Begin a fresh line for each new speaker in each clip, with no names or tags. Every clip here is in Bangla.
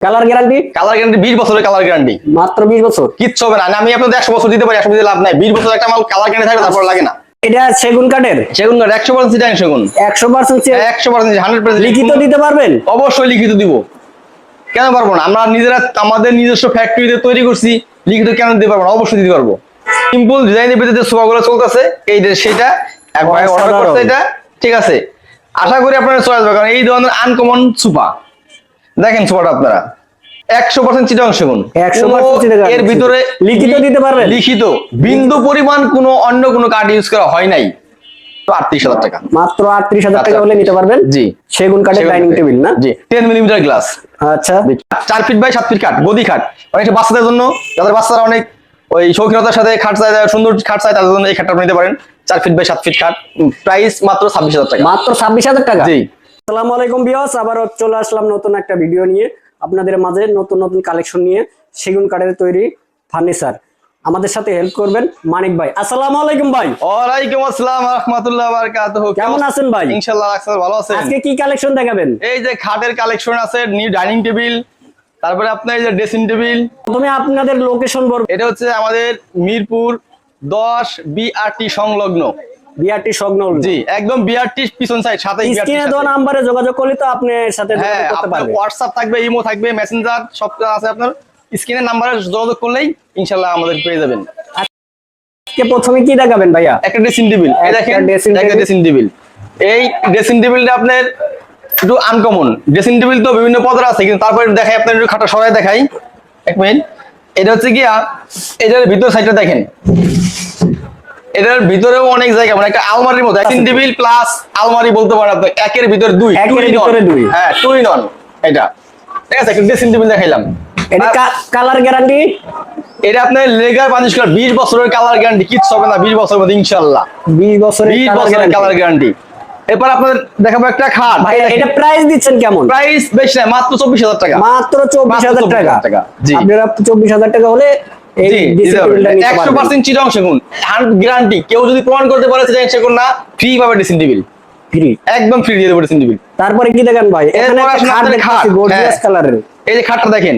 কালার গ্যারান্টি
কালার গ্যারান্টি বিশ বছরের কালার গ্যারান্টি
মাত্র বিশ বছর?
কিচ্ছু হবে না। আমি আপনাদের একশো বছর দিতে পারি একশো লাভ নাই। বিশ বছর একটা মাল কালার গ্যারান্টি থাকলে তারপর লাগে না।
এটা সেগুন কাঠের?
সেগুন কাঠ একশো পার্সেন্ট সেগুন।
একশো পার্সেন্ট
একশো পার্সেন্ট হান্ড্রেড পার্সেন্ট
লিখিত দিতে পারবেন?
অবশ্যই লিখিত দিব। কেন পারব না? আমরা নিজেরা আমাদের নিজস্ব ফ্যাক্টরিতে তৈরি করছি লিখিত কেন দিতে পারব না? অবশ্যই দিতে পারব। সিম্পল ডিজাইনের ভিতরে যে সোফাগুলো চলতেছে এই যে সেটা অর্ডার। করছে এটা ঠিক আছে। আশা করি আপনারা চলে আসবে কারণ এই ধরনের আনকমন সোফা দেখেন সোফাটা আপনারা। একশো পার্সেন্ট চিটাং সেগুন।
100%
এর ভিতরে
লিখিত দিতে পারবেন?
লিখিত। বিন্দু পরিমাণ কোনো অন্য কোনো কার্ড ইউজ করা হয় নাই। আটত্রিশ হাজার টাকা।
মাত্র আটত্রিশ হাজার টাকা হলে নিতে পারবেন।
জি।
সেগুন কাঠের ডাইনিং টেবিল না?
জি। টেন মিলিমিটার গ্লাস
আচ্ছা।
চার ফিট বাই সাত ফিট গদি খাট অনেকটা বাচ্চাদের জন্য যাদের বাচ্চারা অনেক ওই শৌখিনতার সাথে খাট চায় সুন্দর খাট চায় তাদের জন্য এই খাটটা নিতে পারেন। চার ফিট বাই সাত ফিট খাট প্রাইস মাত্র ছাব্বিশ হাজার টাকা।
মাত্র ছাব্বিশ হাজার টাকা?
জি।
আসসালামু আলাইকুম বিয়স আবারও চলে আসলাম নতুন একটা ভিডিও নিয়ে। আপনাদের মাঝে নতুন নতুন কালেকশন নিয়ে সেগুন কাঠের তৈরি ফার্নিচার। আমাদের সাথে হেল্প করবেন মানিক ভাই। আসসালামু আলাইকুম ভাই।
ওয়ালাইকুম আসসালাম রহমতুল্লাহ বারাকাতুহু।
কেমন আছেন ভাই?
ইনশাআল্লাহ রাখছেন ভালো আছেন।
আজকে কি কালেকশন দেখাবেন?
এই যে খাটের কালেকশন আছে নিউ ডাইনিং টেবিল তারপরে আপনার এই যে ড্রেসিং টেবিল।
প্রথমে আপনাদের লোকেশন বলব
এটা হচ্ছে আমাদের মিরপুর দশ বিআরটি সংলগ্ন।
বিআরটি সংলগ্ন
জি একদম বিআরটি পিছন সাইড সাথে
স্ক্রিনে দেওয়া নাম্বারে যোগাযোগ করলে তো আপনার সাথে
হ্যাঁ
যোগাযোগ করতে
আপনার
পারবে
হোয়াটসঅ্যাপ থাকবে ইমো থাকবে মেসেঞ্জার সব আছে আপনার। স্ক্রিনের নাম্বারে যোগাযোগ করলেই ইনশাল্লাহ আমাদের পেয়ে যাবেন।
আজকে প্রথমে কি দেখাবেন ভাইয়া?
একটা ড্রেসিং টেবিল এই দেখেন একটা ড্রেসিং টেবিল এই ড্রেসিং টেবিলটা আপনার একটু আনকমন ড্রেসিং টেবিল তো বিভিন্ন পদের আছে কিন্তু তারপরে দেখাই আপনার একটু খাটা সরাই দেখাই। এক মিনিট এটা হচ্ছে গিয়া এটার ভিতর সাইডটা দেখেন। এটার ভিতরেও অনেক জায়গা মানে একটা আলমারির মতো ড্রেসিং টেবিল প্লাস আলমারি বলতে পারেন আপনি একের ভিতরে দুই
একের। ভিতরে দুই।
হ্যাঁ টু ইন ওয়ান এটা। ঠিক আছে একটা ড্রেসিং টেবিল দেখাইলাম।
এটা কালার গ্যারান্টি
এটা আপনার লেগার পানিশ কালার বিশ বছরের কালার গ্যারান্টি কিচ্ছু হবে না বিশ বছরের মধ্যে ইনশাল্লাহ।
বিশ বছরের
বিশ
colour
বছরের কালার গ্যারান্টি এরপর আপনাদের দেখাবো একটা খাট।
ভাই এটা প্রাইস দিচ্ছেন কেমন?
প্রাইস বেশি না মাত্র চব্বিশ হাজার টাকা।
মাত্র চব্বিশ হাজার
24,000
টাকা
জি।
আপনারা চব্বিশ হাজার টাকা হলে
একশো পার্সেন্ট চিরং সেগুন। গ্যারান্টি কেউ যদি প্রমাণ করতে পারে যে সেগুন না ফ্রি পাবে টেবিল
Free।
একদম ফ্রি দিয়ে দেবো ড্রেসিং টেবিল
তারপরে কি দেখেন ভাই এখানে খাট গর্জিয়াস
হ্যাঁ।
কালারের
এই যে খাটটা দেখেন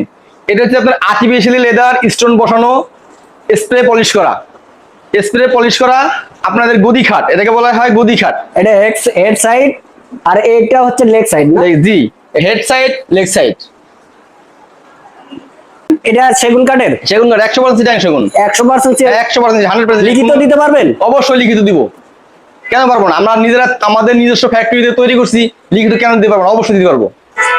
এটা হচ্ছে আপনার আর্টিফিশিয়ালি লেদার স্টোন বসানো স্প্রে পলিশ করা। স্প্রে পলিশ করা আপনাদের গদি খাট এটাকে বলা হয় গদি খাট।
এটা হেড সাইড আর এটা হচ্ছে লেগ সাইড
জি হেড সাইড লেগ সাইড
এটা সেগুন কাঠের?
সেগুন কাঠ একশো পার্সেন্ট সিটাং সেগুন।
একশো পার্সেন্ট
একশো পার্সেন্ট হান্ড্রেড পার্সেন্ট
লিখিত দিতে পারবেন?
অবশ্যই লিখিত দিব। কেন পারব না? আমরা নিজেরা আমাদের নিজস্ব ফ্যাক্টরিতে তৈরি করছি লিখিত কেন দিতে পারব অবশ্যই দিতে পারব।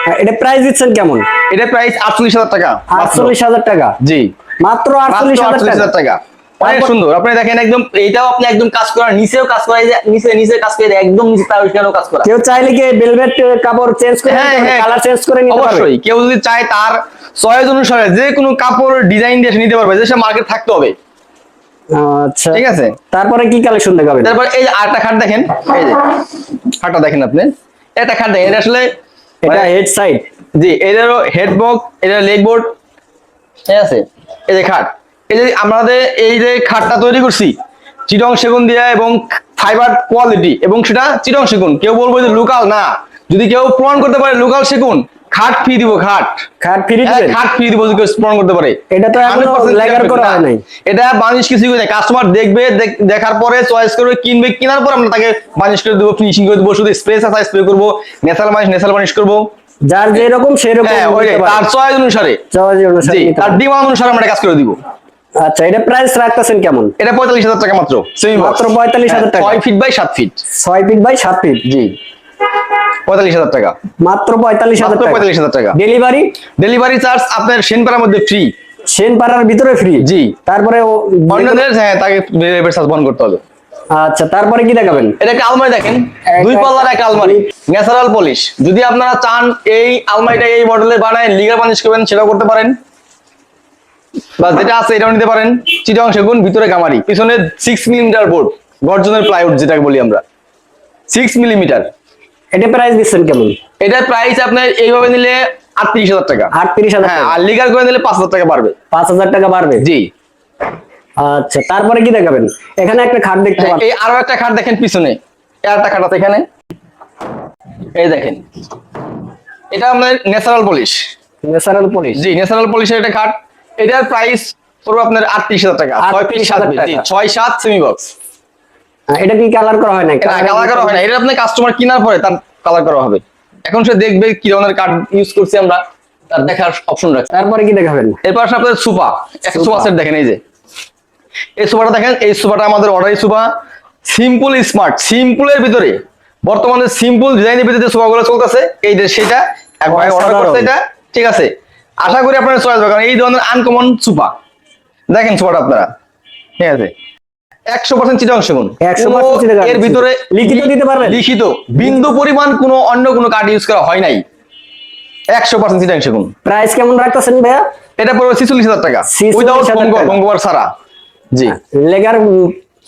হ্যাঁ, এটা প্রাইস দিচ্ছেন কেমন?
এটা প্রাইস আটচল্লিশ হাজার টাকা
আটচল্লিশ হাজার টাকা?
জি।
মাত্র আটচল্লিশ হাজার টাকা?
অনেক সুন্দর। আপনি দেখেন একদম এটাও আপনি একদম কাজ করার নিচেও কাজ করা নিচে নিচে কাজ করে একদম নিচে তার ওইখানেও কাজ করা।
কেউ চাইলে কি ভেলভেট কাপড় চেঞ্জ করে
হ্যাঁ, হ্যাঁ।
কালার চেঞ্জ করে নিতে পারবে?
অবশ্যই কেউ যদি চায় তার চয়েস অনুসারে যে কোনো কাপড় ডিজাইন দিয়ে নিতে পারবে যে মার্কেট থাকতে হবে।
আচ্ছা।
ঠিক আছে?
তারপরে কি কালেকশন দেখাবেন?
তারপর এই যে আরেকটা খাট দেখেন এই যে খাটটা দেখেন আপনি। এটা খাট দেখেন এটা আসলে
এটা
মানে-
হেড সাইড
জি এদেরও হেড বক এটা লেগ বোর্ড ঠিক আছে? এই যে খাট। এই যে আমাদের এই যে খাটটা তৈরি করছি চিটং সেগুন দিয়ে এবং ফাইবার কোয়ালিটি এবং সেটা চিটং সেগুন। কেউ বলব যে লোকাল না। যদি কেউ প্রমাণ করতে পারে লোকাল সেগুন খাট ফি দিব খাট।
খাট ফ্রি
হ্যাঁ,
দিবেন?
খাট ফি দিব যদি প্রমাণ করতে পারে।
এটা তো
এখনও
লেগার করা হয় নাই।
এটা বানিশ কিছু করে কাস্টমার দেখবে দেখার পরে চয়েস করবে কিনবে কেনার পর আমরা তাকে বানিশ করে দেবো ফিনিশিং করে দেবো শুধু স্প্রে আছে স্প্রে করব নেসাল বানিশ নেসাল বানিশ করব।
যার যেরকম সেরকম
হ্যাঁ ওই
নিতে পারে।
তার চয়েস অনুসারে।
চাওয়া যে অনুসারে
তার। ডিমান্ড অনুসারে আমরা কাজ করে দিব।
আচ্ছা এটা প্রাইস রাখতেছেন কেমন?
এটা পঁয়তাল্লিশ হাজার টাকা মাত্র
মাত্র 45,000 টাকা।
ছয় ফিট বাই সাত ফিট
ছয় ফিট বাই সাত ফিট
জি। পঁয়তাল্লিশ হাজার টাকা।
মাত্র পঁয়তাল্লিশ হাজার টাকা।
পঁয়তাল্লিশ হাজার টাকা।
ডেলিভারি
ডেলিভারি চার্জ আপনার সেনপাড়ার মধ্যে ফ্রি
সেনপাড়ার ভিতরে ফ্রি
জি।
তারপরে
অন্যদের হ্যাঁ তাকে ডেলিভারি চার্জ বহন করতে হবে।
আচ্ছা তারপরে কি দেখাবেন?
এটা একটা আলমারি দেখেন। দুই পাল্লার একটা আলমারি। ন্যাচারাল পলিশ যদি আপনারা চান এই আলমারিটা এই মডেলে বানায় লিগার পানিশ করবেন সেটাও করতে পারেন। বা যেটা আছে এটাও নিতে পারেন। চিটং সেগুন ভিতরে গামারি। পিছনে সিক্স মিলিমিটার বোর্ড গর্জনের প্লাইউড যেটাকে বলি আমরা। সিক্স মিলিমিটার
এটা প্রাইস দিচ্ছেন কেমন?
এটার প্রাইস আপনার এইভাবে নিলে আটত্রিশ হাজার টাকা।
আটত্রিশ হাজার
হ্যাঁ আর লিগার করে নিলে পাঁচ হাজার টাকা পারবে
পাঁচ হাজার টাকা বাড়বে?
জি।
আচ্ছা তারপরে কি দেখাবেন? এখানে একটা খাট দেখতে পাচ্ছি।
এই আরও একটা খাট দেখেন পিছনে। একটা খাট আছে এখানে। এই দেখেন। এটা আমাদের ন্যাচারাল পলিশ
ন্যাচারাল পলিশ
জি ন্যাচারাল পলিশের একটা খাট। এটার প্রাইস পড়বে আপনার আটত্রিশ হাজার টাকা। ছয় পিস সাত
38,000
পিস জি
টাকা।
ছয় সাত সেমি বক্স
এটা কি কালার করা হয় না
কালার করা হয় না এটা আপনার কাস্টমার কেনার পরে তার কালার করা হবে। এখন সে দেখবে কি ধরনের কাঠ ইউজ করছি আমরা তার দেখার অপশন রাখছি
তারপরে কি দেখাবেন?
এরপর আপনাদের সুপা।
সোফা
সেট দেখেন এই যে। এই সোফাটা দেখেন এই সোফাটা আমাদের অর্ডারি সোফা। সিম্পল স্মার্ট সিম্পলের ভিতরে। বর্তমানে সিম্পল ডিজাইনের ভিতরে যে সোফাগুলো চলতেছে এই যে সেটা একবার অর্ডার। করছে এটা ঠিক আছে। আশা করি আপনারা চলে আসবে কারণ এই ধরনের আনকমন সোফা। দেখেন সোফাটা আপনারা। ঠিক আছে। একশো পার্সেন্ট চিটাং সেগুন। এর ভিতরে
লিখিত দিতে পারবেন?
লিখিত। বিন্দু পরিমাণ কোনো অন্য কোনো কার্ড ইউজ করা হয় নাই। একশো পার্সেন্ট চিটাং সেগুন।
প্রাইস কেমন রাখতেছেন ভাইয়া?
এটা পড়বে ছিচল্লিশ হাজার টাকা। উইদাউট জি।
লেগার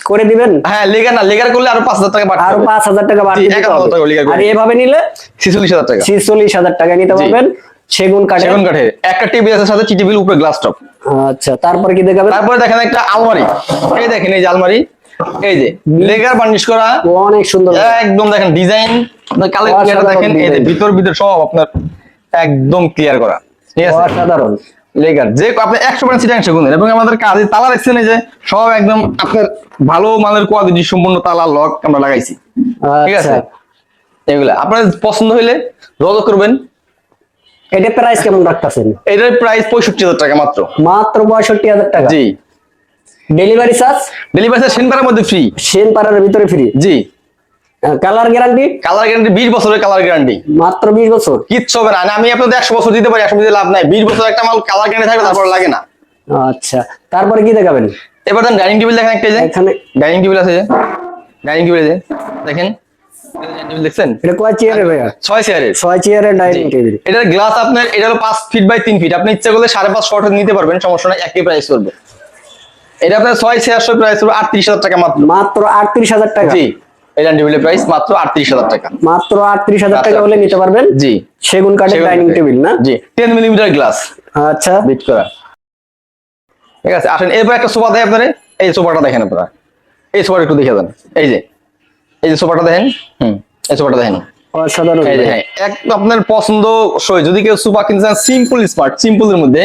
করে দিবেন?
হ্যাঁ লেগার না। লেগার করলে আরও পাঁচ হাজার টাকা বাড়বে
আরও পাঁচ হাজার টাকা বাড়তি
জি,
দিতে
11,000
হবে।
টাকা legal করে
আর এভাবে নিলে
ছিচল্লিশ হাজার টাকা।
ছিচল্লিশ হাজার টাকা নিতে। পারবেন। সেগুন কাঠের?
সেগুন কাঠের। একটা টিভি আছে সাথে টিভির উপরে গ্লাস টপ
আচ্ছা তারপরে কি দেখাবেন?
তারপরে দেখেন একটা আলমারি। এই দেখেন এই যে আলমারি। এই যে লেগার বার্নিশ করা।
অনেক সুন্দর।
একদম দেখেন ডিজাইন। কালার দেখেন এই যে ভিতর ভিতর সব আপনার একদম ক্লিয়ার করা। ঠিক আছে?
অসাধারণ।
লেগার। যে আপনি একশো পার্সেন্ট সিটাং সেগুন এবং আমাদের কাজে তালা দেখছেন এই যে সব একদম আপনার ভালো মানের কোয়ালিটি সম্পূর্ণ তালা লক আমরা লাগাইছি। ঠিক আছে?
আচ্ছা।
এগুলা। আপনার পছন্দ হইলে যোগাযোগ করবেন।
এটা প্রাইস কেমন রাখতেছেন?
এটার প্রাইস পঁয়ষট্টি হাজার টাকা মাত্র।
মাত্র পঁয়ষট্টি হাজার টাকা?
জি।
ডেলিভারি চার্জ
ডেলিভারি সেন্টারের মধ্যে ফ্রি
সেন পাড়ার ভিতরে ফ্রি
জি।
কালার গ্যারান্টি
কালার গ্যারান্টি বিশ বছরের কালার গ্যারান্টি
মাত্র বিশ বছর?
কিচ্ছু হবে না। আমি আপনাদের একশো বছর দিতে পারি একশো দিতে লাভ নাই। বিশ বছর একটা মাল কালার গ্যারান্টি থাকবে তারপর লাগে না।
আচ্ছা তারপরে কি দেখাবেন?
এবার ডাইনিং টেবিল দেখেন একটা
এখানে
ডাইনিং টেবিল আছে যে। ডাইনিং টেবিল আছে দেখেন। দেখছেন?
এটা কয় চেয়ারের ভাইয়া?
ছয় চেয়ারের
ছয় চেয়ারের ডাইনিং টেবিল
এটার গ্লাস আপনার এটা হলো পাঁচ ফিট বাই তিন ফিট আপনি ইচ্ছা করলে সাড়ে পাঁচ শর্ট নিতে পারবেন সমস্যা নাই একই প্রাইস করবে এটা আপনার ছয় চেয়ারশো প্রাইস হবে আটত্রিশ হাজার টাকা মাত্র।
মাত্র আটত্রিশ হাজার টাকা?
জি। এই টেবিলের প্রাইস মাত্র আটত্রিশ হাজার টাকা।
মাত্র আটত্রিশ হাজার টাকা হলে নিতে পারবেন?
জি।
সেগুন কাঠের
সেগুন
ডাইনিং টেবিল না?
জি। টেন মিলিমিটার গ্লাস
আচ্ছা।
বিট করা। ঠিক আছে আসেন এরপর একটা সোফা দেয় আপনারা এই সোফাটা দেখেন আপনারা। এই সোফাটা একটু দেখে দেন এই যে এই যে সোফাটা দেখেন হুম এই সোফাটা দেখেন।
অসাধারণ
হ্যাঁ এক আপনার পছন্দ সই যদি কেউ সোফা কিনতে চান সিম্পল স্মার্ট সিম্পলের মধ্যে।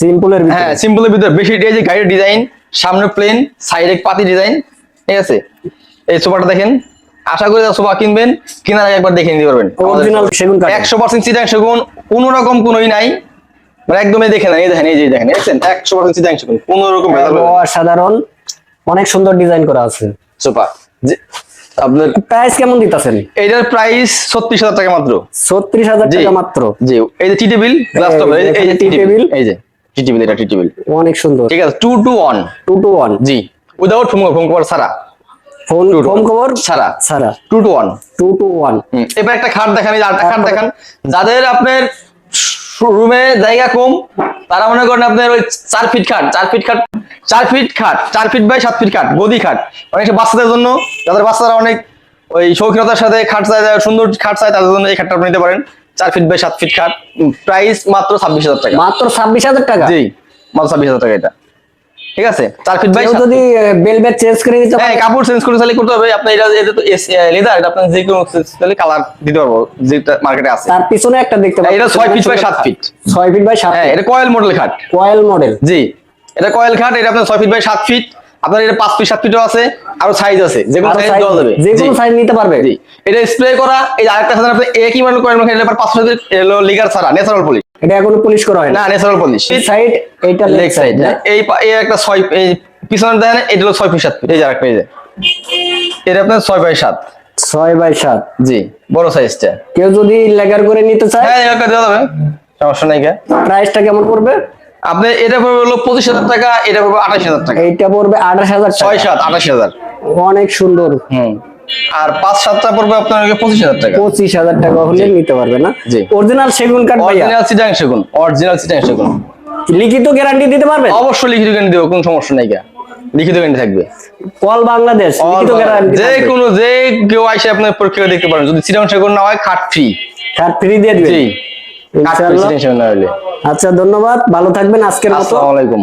সিম্পলের
হ্যাঁ সিম্পলের ভিতরে। বেশি এই যে গাড়ির ডিজাইন সামনে প্লেন সাইডে পাতি ডিজাইন ঠিক আছে? এই সোফাটা দেখেন। আশা করি সোফা কিনবেন কেনার আগে একবার দেখে নিতে পারবেন। একশো পার্সেন্ট চিটাং সেগুন কোনো রকম কোনোই নাই। মানে একদমই দেখে না এই দেখেন এই যে দেখেন দেখছেন? একশো পার্সেন্ট চিটাং সেগুন কোনো রকম ভেজাল
অসাধারণ। অনেক সুন্দর ডিজাইন করা আছে।
সোফা। আপনার
প্রাইস কেমন দিতেছেন?
এইটার প্রাইস ছত্রিশ হাজার টাকা মাত্র।
ছত্রিশ হাজার টাকা মাত্র?
জি এই যে টি টেবিল গ্লাস
এই,
টপ এই যে
এখানে
টি
tea
টেবিল এই যে টি এটা টি টেবিল
অনেক সুন্দর।
ঠিক আছে two two one
two two one
জি উইদাউট ফোম ফোম কভার ছাড়া।
Foam foam. কভার
ছাড়া।
ছাড়া।
Two two one
two two one
এবার একটা খাট দেখান এই যে খাট দেখান। যাদের আপনার রুমে জায়গা কম তারা মনে করেন আপনার ওই চার ফিট খাট চার ফিট খাট চার ফিট খাট চার ফিট বাই সাত ফিট খাট গদি খাট। অনেক বাচ্চাদের জন্য যাদের বাচ্চারা অনেক ওই শৌখিনতার সাথে খাট চায় সুন্দর খাট চায় তাদের জন্য এই খাটটা আপনি নিতে পারেন। চার ফিট বাই সাত ফিট খাট প্রাইস মাত্র ছাব্বিশ হাজার টাকা।
মাত্র ছাব্বিশ হাজার টাকা?
জি মাত্র ছাব্বিশ হাজার টাকা এটা। ঠিক আছে? চার ফিট বাই
যদি বেলবেট চেঞ্জ করে নিতে
হ্যাঁ কাপড় চেঞ্জ করে চাইলে করতে হবে। আপনার এটা এটা তো লেদার এটা আপনার যে কোনো চাইলে কালার দিতে পারব যেটা মার্কেটে আছে।
তার পিছনে একটা দেখতে পাবেন
এটা ছয় ফিট বাই সাত ফিট
ছয় ফিট বাই সাত
হ্যাঁ এটা কয়েল মডেল খাট।
কয়েল মডেল
জি। এটা কয়েল খাট এটা আপনার ছয় ফিট বাই সাত ফিট আপনার এটা পাঁচ ফিট সাত ফিটও আছে আরও সাইজ আছে। যে কোনো সাইজ দেওয়া যাবে।
যে কোনো সাইজ নিতে পারবে।
জি। এটা স্প্রে করা এই আরেকটা আপনি একই মডেল কয়েল খাট এটা পাঁচ ফিট এলো লিগার ছাড়া ন্যাচারাল পলিশ
এটা এখনও পুলিশ করা হয়
না। ন্যাচারাল পলিশ
সাইড এইটা
লেগ সাইড এই এই একটা ছয় এই পিছনে দেন এটা হলো ছয় ফিট সাত ফিট এই যে আরেকটা এই যে। এটা আপনার ছয় বাই সাত।
ছয় বাই সাত।
জি বড় সাইজটা
কেউ যদি লেগার করে নিতে চায়?
হ্যাঁ এলাকা দেওয়া যাবে। সমস্যা নাই
প্রাইসটা কেমন পড়বে?
আপনি এটা পড়বে হলো পঁচিশ হাজার টাকা এটা পড়বে আঠাশ হাজার টাকা।
এইটা পড়বে আঠাশ হাজার
ছয়
টাকা
সাত আঠাশ হাজার।
অনেক সুন্দর।
হুম। আর পাঁচ সাতটা পড়বে আপনার পঁচিশ হাজার টাকা।
পঁচিশ হাজার টাকা হলে নিতে পারবে না। অরিজিনাল সেগুন কাঠ
অরিজিনাল সিটাং সেগুন অরিজিনাল সিটাং সেগুন।
লিখিত গ্যারান্টি দিতে পারবে
অবশ্যই লিখিত গ্যারান্টি দেবো কোনো সমস্যা নাই লিখিত গ্যারান্টি থাকবে।
কল বাংলাদেশ লিখিত গ্যারান্টি
যে কোনো যে কেউ আইসে আপনার পরীক্ষা দেখতে পারেন। যদি সিটাং সেগুন না হয় খাট ফ্রি
কাঠ ফ্রি দিয়ে দিবে
জি।
আচ্ছা ধন্যবাদ। ভালো থাকবেন আজকের মতো।
আসসালামু আলাইকুম।